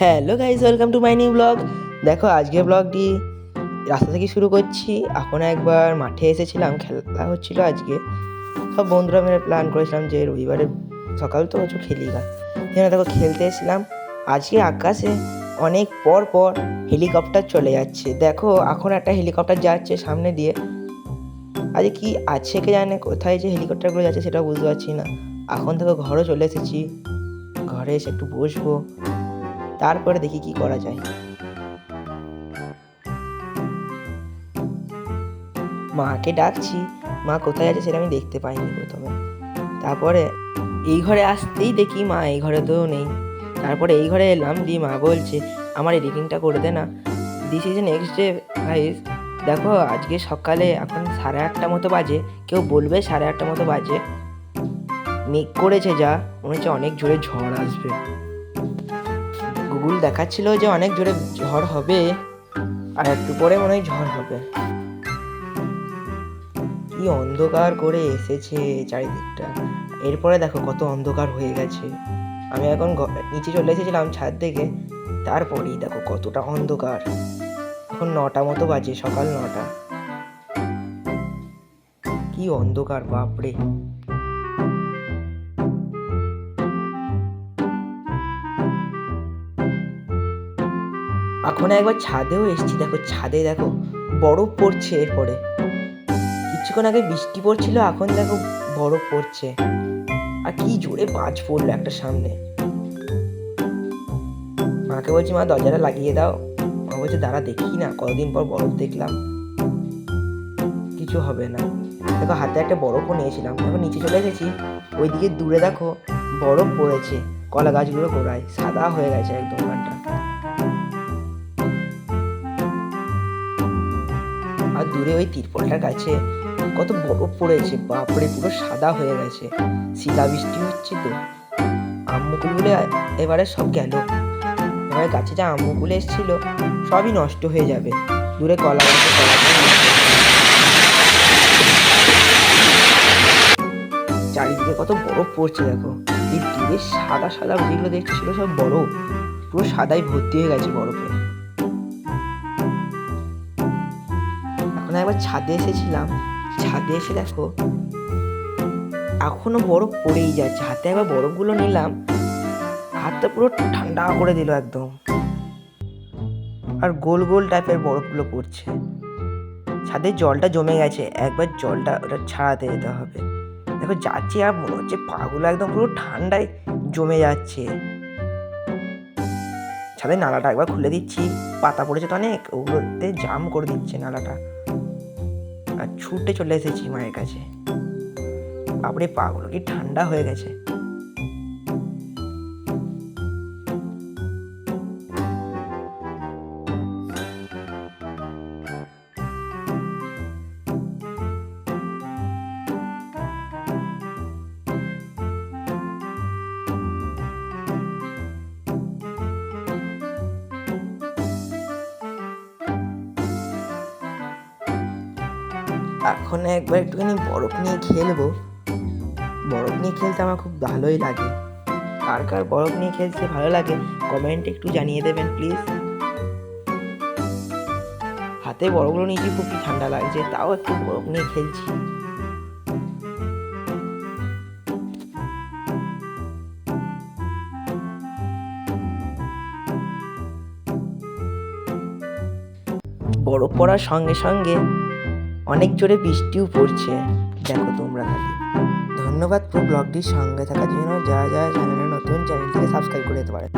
Hello guys welcome to my new blog দেখো, আজকের ব্লগটি রাস্তা থেকে শুরু করছি। এখন একবার মাঠে এসেছিলাম, খেলা হচ্ছিল আজকে। সব বন্ধুরা মিলে প্ল্যান করেছিলাম যে রবিবারে সকাল তো কিছু খেলি গা। এখানে দেখো, খেলতে এসেছিলাম। আজকে আকাশে অনেক পর পর হেলিকপ্টার চলে যাচ্ছে। দেখো, এখন একটা হেলিকপ্টার যাচ্ছে সামনে দিয়ে। আজকে কি আছে কে জানে কোথায় যে হেলিকপ্টারগুলো যাচ্ছে সেটা বুঝতে পারছি না। এখন থেকে ঘরও চলে এসেছি। ঘরে এসে একটু বসবো। তারপরে দেখি কি করা যায়। মাকে ডাকছি, মা, কোথায় আছে সেটা আমি দেখতে পাইনি প্রথমে। তারপরে, এই ঘরে আসতেই দেখি, মা, এই ঘরে তো নেই। তারপরে এই ঘরে এলাম, দিয়ে মা বলছে, আমার এডিটিংটা করে দে না। This is next day guys দেখো, আজকে সকালে এখন সাড়ে আটটা মতো বাজে। কেউ বলবে সাড়ে আটটা মতো বাজে। মেঘ করেছে যা, মনে হচ্ছে অনেক জোরে ঝড় আসবে। গুগল দেখাচ্ছিল যে অনেক জোরে ঝড় হবে, আর একটু পরে মনে হয় ঝড় হবে। কি অন্ধকার করে এসেছে চারিদিকটা। এরপরে দেখো কত অন্ধকার হয়ে গেছে। আমি এখন নিচে চলে এসেছিলাম ছাদ থেকে, তারপরেই দেখো কতটা অন্ধকার। এখন নটা মতো বাজে, সকাল নটা। কি অন্ধকার, বাপরে। এখন একবার ছাদেও এসেছি, দেখো, ছাদে দেখো, বরফ পড়ছে এরপরে। কিছুক্ষণ আগে বৃষ্টি পড়ছিল, এখন দেখো বরফ পড়ছে। আর কি জোরে বাজ পড়ল একটা সামনে। মাকে বলছি, মা, দরজাটা লাগিয়ে দাও। মা বলছে, দাঁড়া, দেখি না, কতদিন পর বরফ দেখলাম। কিছু হবে না। দেখো, হাতে একটা বরফও নিয়েছিলাম। দেখো, নিচে চলে গেছি ওইদিকে দূরে দেখো, বরফ পড়েছে, কলা গাছগুলো গোড়ায়, সাদা হয়ে গেছে একদম ওখানটা আর দূরে ওই তিরপলটার কাছে কত বরফ পড়েছে, বাপরে, পুরো সাদা হয়ে গেছে। শিলা বৃষ্টি হচ্ছে তো। আম্মুকুলগুলো এবারে সব গেল। এবারে গাছে যা আম্মুকুল এসেছিল, সবই নষ্ট হয়ে যাবে। দূরে কলা গাছে কলা। চারিদিকে কত বরফ পড়ছে, দেখো। এই দূরে সাদা সাদা যেগুলো দেখছিল সব বরফ। পুরো সাদাই ভর্তি হয়ে গেছে বরফে। এখন একবার ছাদে এসেছিলাম। ছাদে এসে দেখো, এখনও বরফ পড়েই যাচ্ছে। হাতে একবার বরফগুলো নিলাম, হাতটা পুরো ঠান্ডা করে দিল একদম। আর গোল গোল টাইপের বরফগুলো পড়ছে। ছাদের জলটা জমে গেছে, একবার জলটা ওটা ছাড়াতে যেতে হবে। দেখো যাচ্ছি আর মনে হচ্ছে পাগুলো একদম পুরো ঠান্ডায় জমে যাচ্ছে। ছাদের নালাটা একবার খুলে দিচ্ছি, পাতা পড়েছে তো অনেক, ওগুলোতে জাম করে দিচ্ছে নালাটা। আর ছুটে চলে এসেছি মায়ের কাছে। বাপরে পাগুলো কি ঠান্ডা হয়ে গেছে। এখন একবার একটুখানি বরফ নিয়ে খেলব বরফ নিয়ে খেলতে আমার খুব ভালোই লাগে। কার কার বরফ নিয়ে খেলতে ভালো লাগে কমেন্টে একটু জানিয়ে দেবেন প্লিজ হাতে বরফগুলো নিয়েছি, খুব ঠান্ডা লাগছে, তাও একটু বরফ নিয়ে খেলছি। বরফ পড়ার সঙ্গে সঙ্গে অনেক জোরে বৃষ্টিও পড়ছে। দেখো তোমরা ধন্যবাদ পুরো ব্লগটির সঙ্গে থাকার জন্য। যা যা চ্যানেলে নতুন, চ্যানেলটিকে সাবস্ক্রাইব করে দিতে পারে।